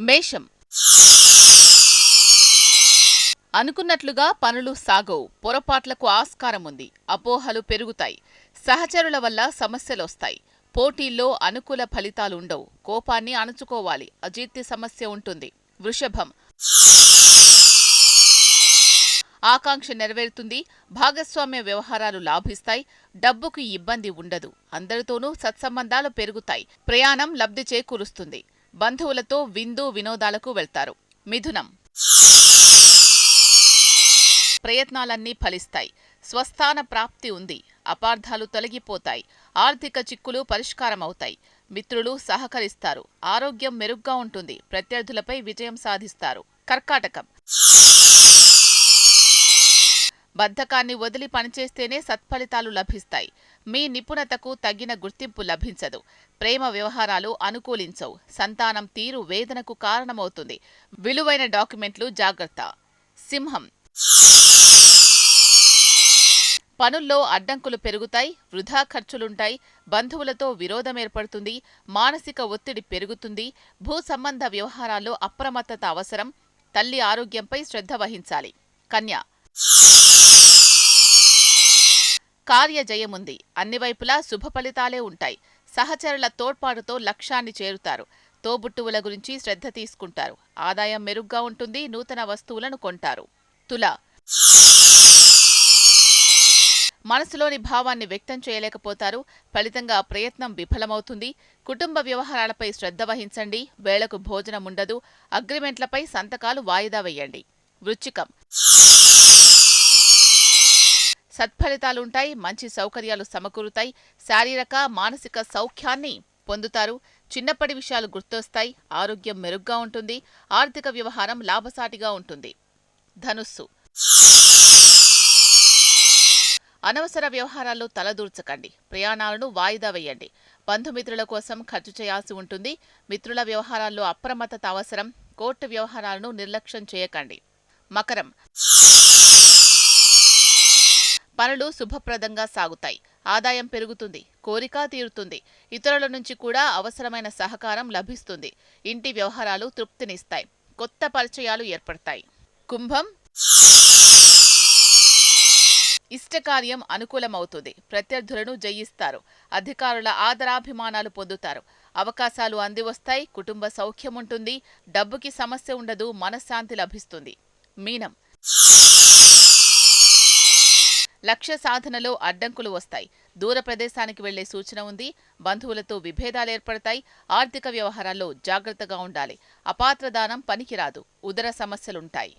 మేషం. అనుకున్నట్లుగా పనులు సాగవు. పొరపాట్లకు ఆస్కారం ఉంది అపోహలు పెరుగుతాయి. సహచరుల వల్ల సమస్యలొస్తాయి. పోటీల్లో అనుకూల ఫలితాలుండవు. కోపాన్ని అణుచుకోవాలి. అజీర్తి సమస్య ఉంటుంది. వృషభం. ఆకాంక్ష నెరవేరుతుంది. భాగస్వామ్య వ్యవహారాలు లాభిస్తాయి. డబ్బుకు ఇబ్బంది ఉండదు. అందరితోనూ సత్సంబంధాలు పెరుగుతాయి. ప్రయాణం లబ్ధి చేకూరుస్తుంది. బంధువులతో విందు వినోదాలకు వెళ్తారు. మిథునం. ప్రయత్నాలన్నీ ఫలిస్తాయి. స్వస్థాన ప్రాప్తి ఉంది. అపార్థాలు తొలగిపోతాయి. ఆర్థిక చిక్కులు పరిష్కారమవుతాయి. మిత్రులు సహకరిస్తారు. ఆరోగ్యం మెరుగ్గా ఉంటుంది. ప్రత్యర్థులపై విజయం సాధిస్తారు. కర్కాటకం. బద్ధకాన్ని వదిలి పనిచేస్తేనే సత్ఫలితాలు లభిస్తాయి. మీ నిపుణతకు తగిన గుర్తింపు లభించదు. ప్రేమ వ్యవహారాలు అనుకూలించవు. సంతానం తీరు వేదనకు కారణమవుతుంది. విలువైన డాక్యుమెంట్లు జాగ్రత్త. సింహం. పనుల్లో అడ్డంకులు పెరుగుతాయి వృధా ఖర్చులుంటాయి బంధువులతో విరోధం ఏర్పడుతుంది మానసిక ఒత్తిడి పెరుగుతుంది భూ సంబంధ వ్యవహారాల్లో అప్రమత్తత అవసరం తల్లి ఆరోగ్యంపై శ్రద్ధ వహించాలి. కన్య. కార్యజయముంది. అన్ని వైపులా శుభ ఫలితాలే ఉంటాయి. సహచరుల తోడ్పాటుతో లక్ష్యాన్ని చేరుతారు. తోబుట్టువుల గురించి శ్రద్ధ తీసుకుంటారు. ఆదాయం మెరుగ్గా ఉంటుంది. నూతన వస్తువులను కొంటారు. తుల మనసులోని భావాన్ని వ్యక్తం చేయలేకపోతారు. ఫలితంగా ప్రయత్నం విఫలమవుతుంది. కుటుంబ వ్యవహారాలపై శ్రద్ధ వహించండి. వేళకు భోజనం ఉండదు అగ్రిమెంట్లపై సంతకాలు వాయిదా వేయండి. వృచ్చికం సత్ఫలితాలుంటాయి మంచి సౌకర్యాలు సమకూరుతాయి శారీరక మానసిక సౌఖ్యాన్ని పొందుతారు. చిన్నప్పటి విషయాలు గుర్తొస్తాయి ఆరోగ్యం మెరుగ్గా ఉంటుంది ఆర్థిక వ్యవహారం లాభసాటిగా ఉంటుంది. ధనుస్సు. అనవసర వ్యవహారాల్లో తలదూర్చకండి ప్రయాణాలను వాయిదా వేయండి. బంధుమిత్రుల కోసం ఖర్చు చేయాల్సి ఉంటుంది మిత్రుల వ్యవహారాల్లో అప్రమత్తత అవసరం కోర్టు వ్యవహారాలను నిర్లక్ష్యం చేయకండి. మకరం. పనులు శుభప్రదంగా సాగుతాయి. ఆదాయం పెరుగుతుంది కోరిక తీరుతుంది. ఇతరుల నుంచి కూడా అవసరమైన సహకారం లభిస్తుంది. ఇంటి వ్యవహారాలు తృప్తినిస్తాయి. కొత్త పరిచయాలు ఏర్పడతాయి. కుంభం ఇష్టకార్యం అనుకూలమవుతుంది. ప్రత్యర్థులను జయిస్తారు. అధికారుల ఆదరాభిమానాలు పొందుతారు. అవకాశాలు అందివస్తాయి. కుటుంబ సౌఖ్యం ఉంటుంది. డబ్బుకి సమస్య ఉండదు. మనశ్శాంతి లభిస్తుంది. మీనం లక్ష్య సాధనలో అడ్డంకులు వస్తాయి. దూర ప్రదేశానికి వెళ్ళే సూచన ఉంది. బంధువులతో విభేదాలు ఏర్పడతాయి. ఆర్థిక వ్యవహారాల్లో జాగ్రత్తగా ఉండాలి. అపాత్రదానం పనికిరాదు. ఉదర సమస్యలుంటాయి.